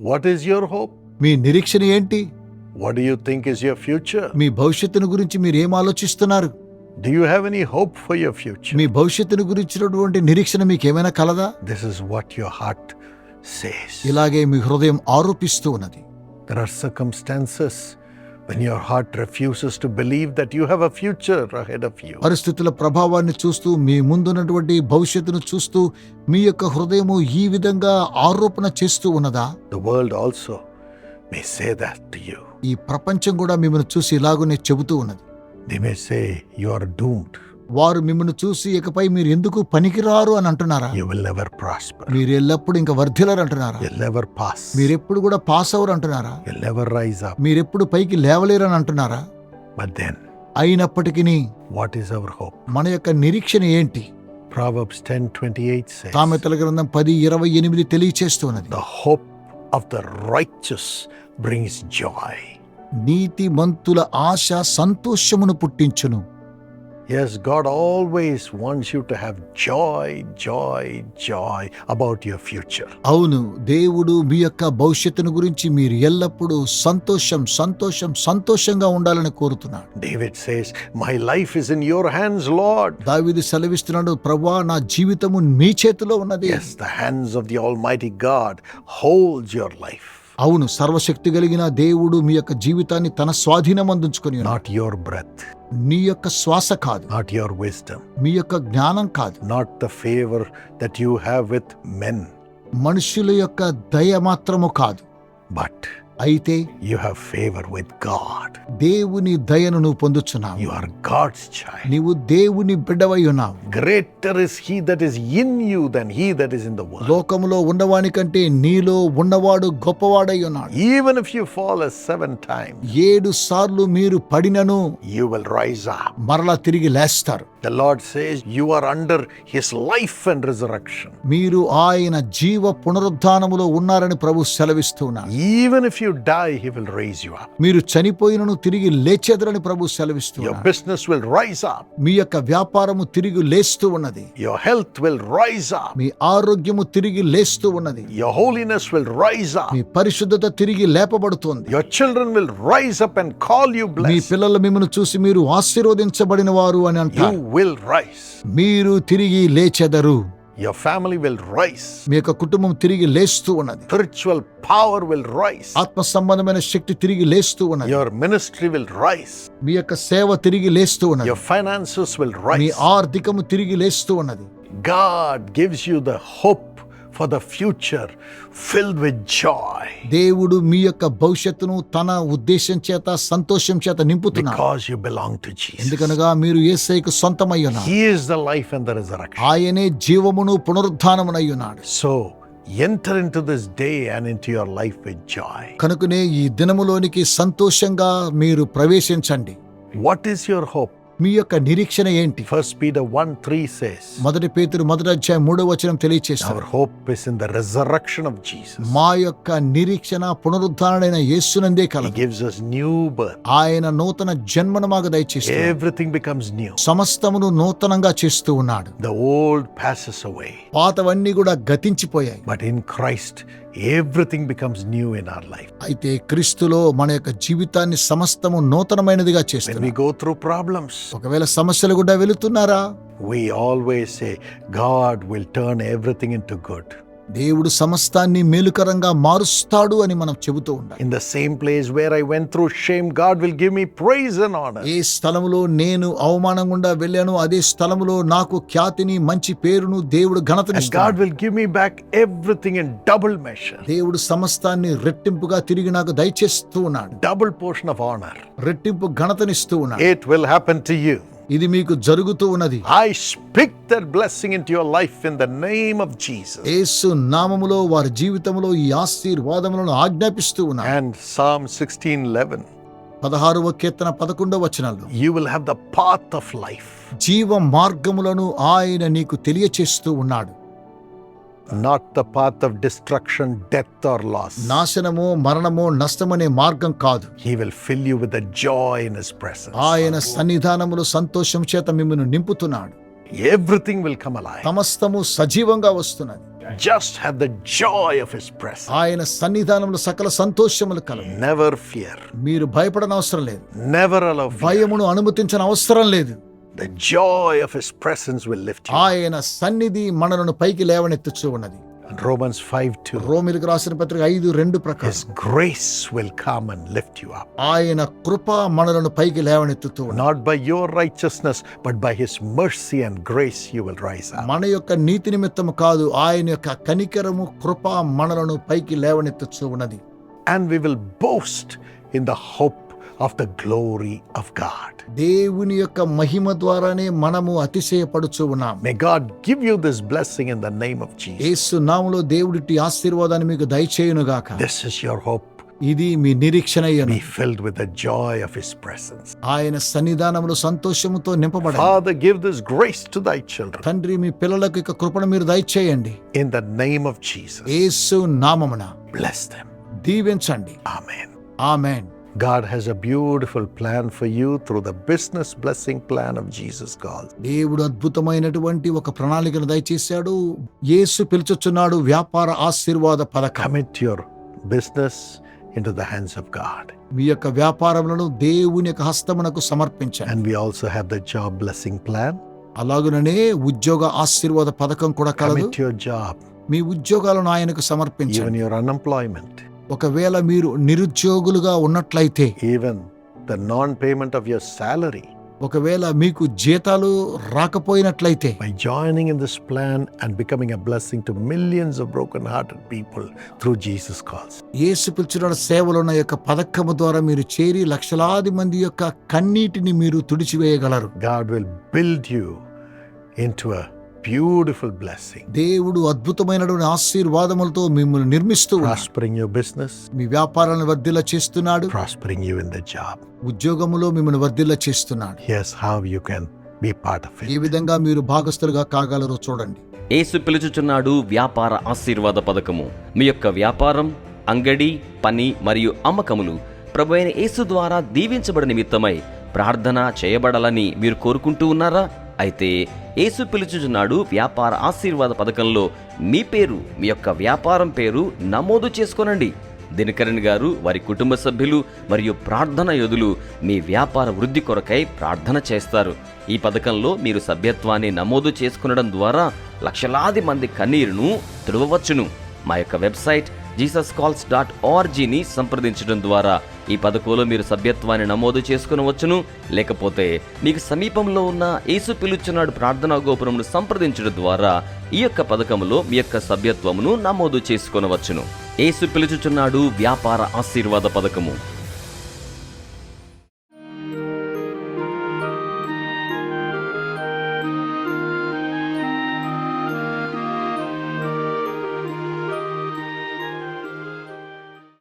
What is your hope మీ నిరీక్షణ ఏంటి? What do you think is your future మీ భవిష్యత్తుని గురించి మీరు ఏం ఆలోచిస్తున్నారు? Do you have any hope for your future మీ భవిష్యత్తుని గురించినటువంటి నిరీక్షణ మీకు ఏమైనా కలదా? This is what your heart says ఇలాగే మీ హృదయం ఆరోపిస్తూ ఉన్నది. There are circumstances when your heart refuses to believe that you have a future ahead of you. పరిస్థితుల ప్రభావాన్ని చూస్తూ మీ ముందున్నటువంటి భవిష్యత్తును చూస్తూ మీ యొక్క హృదయము ఈ విధంగా ఆరోపణ చేస్తూ ఉన్నదా The world also may say that to you. ఈ ప్రపంచం కూడా మిమ్మల్ని చూసి ఇలాగునే చెబుతూ ఉన్నది They may say, You are doomed. వారు మిమ్మల్ని చూసి ఇకపై మీరు ఎందుకు పనికిరారు అని అంటున్నారా You will never prosper. మీరు ఎల్లప్పుడు ఇంకా వర్ధిలరు అంటున్నారా You'll never pass. మీరెప్పుడు కూడా పాస్ అవరు అంటున్నారా You'll never rise up. మీరెప్పుడు పైకి లేవలేరు అని అంటున్నారా But then, అయినప్పటికీ what is our hope? మన యొక్క నిరీక్షణ ఏంటి Proverbs 10:28 says, సామెతల గ్రంథం పది ఇరవై ఎనిమిది తెలియచేస్తున్నది The hope of the righteous brings joy. నీతి మంతుల ఆశ సంతోషమును పుట్టించును Yes, God always wants you to have joy, joy, joy about your future. అవును దేవుడు మీ యొక్క భవిష్యత్తును గురించి మీరు ఎల్లప్పుడూ సంతోషం సంతోషం సంతోషంగా ఉండాలని కోరుతున్నాడు David says, My life is in your hands, Lord. దావీదు సెలవిస్తున్నాడు ప్రభా నా జీవితము మీ చేతిలో ఉన్నది Yes, the hands of the Almighty God holds your life, అవును సర్వశక్తి కలిగిన దేవుడు మీ యొక్క జీవితాన్ని తన స్వాధీనం అందించుకొని ఉన్నాడు. not your breath, నీ యొక్క శ్వాస కాదు not your wisdom, మీ యొక్క జ్ఞానం కాదు not the favor that you have with men, మనుషుల యొక్క దయ మాత్రము కాదు but అయితే you have favor with God. దేవుని దయను నువ్వు పొందుచున్నావు You are God's child. నీవు దేవుని బిడ్డవై ఉన్నావు Greater is He that is in you than He that is in the world. లోకములో ఉన్నవాని కంటే నీలో ఉన్నవాడు గొప్పవాడై ఉన్నాడు Even if you fall a seven times, ఏడు సార్లు మీరు పడినను you will rise up. మరలా తిరిగి లేస్తారు The Lord says you are under His life and resurrection. మీరు ఆయన జీవ పునరుద్ధానములో ఉన్నారని ప్రభు సెలవిస్తూ ఉన్నాడు Even if you die, He will raise you up. మీరు చనిపోయినను తిరిగి లేచెదరని ప్రభు సెలవిస్తూ Your ఉన్నాడు business will rise up. మీ యొక్క వ్యాపారము తిరిగి లేస్తూ ఉన్నది Your health will rise up. మీ ఆరోగ్యము తిరిగి లేస్తూ ఉన్నది Your holiness will rise up. మీ పరిశుద్ధత తిరిగి లేపబడుతోంది Your children will rise up and call you me blessed. పిల్లలు మిమ్మల్ని చూసి మీరు ఆశీర్వదించబడిన వారు అని You అంటారు will rise. మీరు తిరిగి లేచెదరు Your family will rise. మీ యొక్క కుటుంబం తిరిగి లేస్తూ ఉన్నది Spiritual power will rise. ఆత్మ సంబంధమైన శక్తి తిరిగి లేస్తూ ఉన్నది Your ministry will rise. మీ యొక్క సేవ తిరిగి లేస్తూ ఉన్నది Your finances will me rise. ఆర్థికము తిరిగి లేస్తూ ఉన్నది God gives you the hope for the future fill with joy దేవుడు మీ యొక్క భవిష్యత్తును తన ఉద్దేశం చేత సంతోషం చేత నింపుతున్నాడు. Because you belong to Jesus ఎందుకనగా మీరు యేసయ్యకు సొంతమై ఉన్నారు he is the life and the resurrection ఆయనే జీవమును పునరుద్ధానమునయ్యున్నాడు. So enter into this day and into your life with joy కనుకనే ఈ దినములోనికి సంతోషంగా మీరు ప్రవేశించండి. వాట్ ఈస్ యువర్ హోప్ మీ యొక్క నిరీక్షణ ఏంటి? First P the one three says మొదటి పేతురు మొదటి అధ్యాయం మూడో వచనం తెలియజేస్తారు hope is in the resurrection of మా యొక్క నిరీక్షణ పునరుద్ధరణైన యేసునందే కలదు. గివ్స్ us న్యూ బర్త్ ఆయన నూతన జన్మను మాకు దయచేస్తాడు ఎవ్రీథింగ్ బికమ్స్ న్యూ సమస్తమును నూతనంగా చేస్తూ ఉన్నాడు. ద ఓల్డ్ ప్యాసెస్ అవే పాతవన్నీ కూడా గతించిపోయాయి. But in Christ everything becomes new in our life అయితే క్రీస్తులో మన యొక్క జీవితాన్ని సమస్తము నూతనమైనదిగా చేస్తుంది వి గో త్రూ ప్రాబ్లమ్స్ ఒకవేళ సమస్యలు కూడా వెళుతున్నారా? We always a God will turn everything into good దేవుడు సమస్తాన్ని మేలుకరంగా మారుస్తాడు అని మనం చెబుతూ ఉంటాం in the same place where I went through shame God will give me praise ఏ స్థలంలో నేను అవమానం గుండా వెళ్ళాను అదే స్థలంలో నాకు ఖ్యాతిని మంచి పేరును దేవుడు ఘనత God will give back everything in double measure దేవుడు సమస్తాన్ని రెట్టింపుగా తిరిగి నాకు దయచేస్తూ ఉన్నాడు. డబుల్ పోర్షన్ ఆఫ్ ఆనర్ రెట్టింపు ఘనతనిస్తూ ఉన్నాడు. ఇట్ విల్ హ్యాపెన్ టు ఇది మీకు జరుగుతూ ఉన్నది. I speak that blessing into your life in the name of Jesus. యేసు నామములో వారి జీవితంలో ఈ ఆశీర్వాదములను ఆజ్ఞాపిస్తూ ఉన్నాడు And Psalm 16:11, పదహారవ కీర్తన పదకొండవ వచనాలు you will have the path of life, జీవ మార్గములను ఆయన నీకు తెలియచేస్తూ ఉన్నాడు. Not the path of destruction, death, or loss. నాశనమో మరణమో నష్టమనే మార్గం కాదు He will fill you with the joy in His presence. ఆయన సన్నిధానములో సంతోషం చేత మిమ్మల్ని నింపుతున్నాడు Everything will come alive. సమస్తము సజీవంగా వస్తున్నది Just have the joy of His presence. ఆయన సన్నిధానంలో సకల సంతోషములు కలవు Never fear. మీరు భయపడని అవసరం లేదు Never allow fear. భయమును అనుమతించిన అవసరం లేదు The joy of His presence will lift you. ఆయన సన్నిధి మనలను పైకి లేవనెత్తుచూ ఉన్నది And Romans 5 2. రోమిలకు రాసిన పత్రిక ఐదు రెండు ప్రకారం His grace will come and lift you up. ఆయన కృప మనలను పైకి లేవనెత్తుతూ ఉన్నది Not by your righteousness, but by His mercy and grace, you will rise up. మన యొక్క నీతి నిమిత్తము కాదు ఆయన యొక్క కనికరము కృప మనలను పైకి లేవనెత్తుచూ ఉన్నది And we will boast in the hope of the glory of God. దేవుని యొక్క మహిమ ద్వారానే మనము అతిశయపడుచు ఉన్నాం May God give you this blessing in the name of Jesus. యేసు నామములో దేవుడిటి ఆశీర్వాదాన్ని మీకు దయచేయునుగాక This is your hope. ఇది మీ నిరీక్షణ అయ్యను Be filled with the joy of His presence. ఆయన సన్నిధానములో సంతోషముతో నింపబడాలి Father, give this grace to thy children తండ్రి మీ పిల్లలకు ఇక కృపను మీరు దయచేయండి in the name of Jesus. యేసు నామమున Bless them. దీవించండి Amen. Amen God has a beautiful plan for you through the business blessing plan of Jesus calls. దేవుడు అద్భుతమైనటువంటి ఒక ప్రణాళికను దయచేశాడు యేసు పిలుచుచున్నాడు వ్యాపార ఆశీర్వాద పథకం Commit your business into the hands of God. మీ యొక్క వ్యాపారములను దేవుని యొక్క హస్తమునకు సమర్పించండి And we also have the job blessing plan. అలాగుననే ఉద్యోగ ఆశీర్వాద పథకం కూడా కలదు Commit your job, మీ ఉద్యోగాలను ఆయనకు even సమర్పించండి your unemployment, ఒకవేళ మీరు నిరుద్యోగులుగా ఉన్నట్లయితే even the non payment of your salary ఒకవేళ మీకు జీతాలు రాకపోయినట్లయితే by joining in this plan and becoming a blessing to millions of broken hearted people through Jesus calls Yesu పిలుచున్న సేవలు యొక్క పథకము ద్వారా మీరు చేరి లక్షలాది మంది యొక్క కన్నీటిని మీరు తుడిచివేయగలరు. God will build you into beautiful blessing, దేవుడు అద్భుతమైనటువంటి ఆశీర్వాదములతో మిమ్మల్ని నిర్మిస్తూ prospering your business, మీ వ్యాపారాలను వర్ధిల్ల చేస్తున్నాడు. Prospering you in the job. ఉద్యోగములో మిమ్మల్ని వర్ధిల్ల చేస్తున్నాడు. Here's how you can be part of A it. విధంగా మీరు భాగస్థులుగా కాగలరో చూడండి. యేసు పిలుచుచున్నాడు వ్యాపార ఆశీర్వాద పథకము. మీ యొక్క వ్యాపారం అంగడి పని మరియు అమ్మకములు ప్రభు అయిన యేసు ద్వారా దీవించబడి నిమిత్తమై ప్రార్థన చేయబడాలని మీరు కోరుకుంటూ ఉన్నారా? అయితే యేసు పిలుచుచున్నాడు వ్యాపార ఆశీర్వాద పథకంలో. మీ పేరు మీ యొక్క వ్యాపారం పేరు నమోదు చేసుకోనండి. దినకరణ్ గారు వారి కుటుంబ సభ్యులు మరియు ప్రార్థన యోధులు మీ వ్యాపార వృద్ధి కొరకై ప్రార్థన చేస్తారు. ఈ పథకంలో మీరు సభ్యత్వాన్ని నమోదు చేసుకునడం ద్వారా లక్షలాది మంది కన్నీరును తుడవవచ్చును. మా యొక్క వెబ్సైట్ జీసస్ కాల్స్ డాట్ ఆర్జీని సంప్రదించడం ద్వారా ఈ పథకంలో మీరు సభ్యత్వాన్ని నమోదు చేసుకునవచ్చును లేకపోతే మీకు సమీపంలో ఉన్న యేసు పిలుచున్నాడు ప్రార్థనా గోపురమును సంప్రదించడం ద్వారా ఈ యొక్క పథకంలో మీ యొక్క సభ్యత్వమును నమోదు చేసుకొనవచ్చును యేసు పిలుచుచున్నాడు వ్యాపార ఆశీర్వాద పథకము.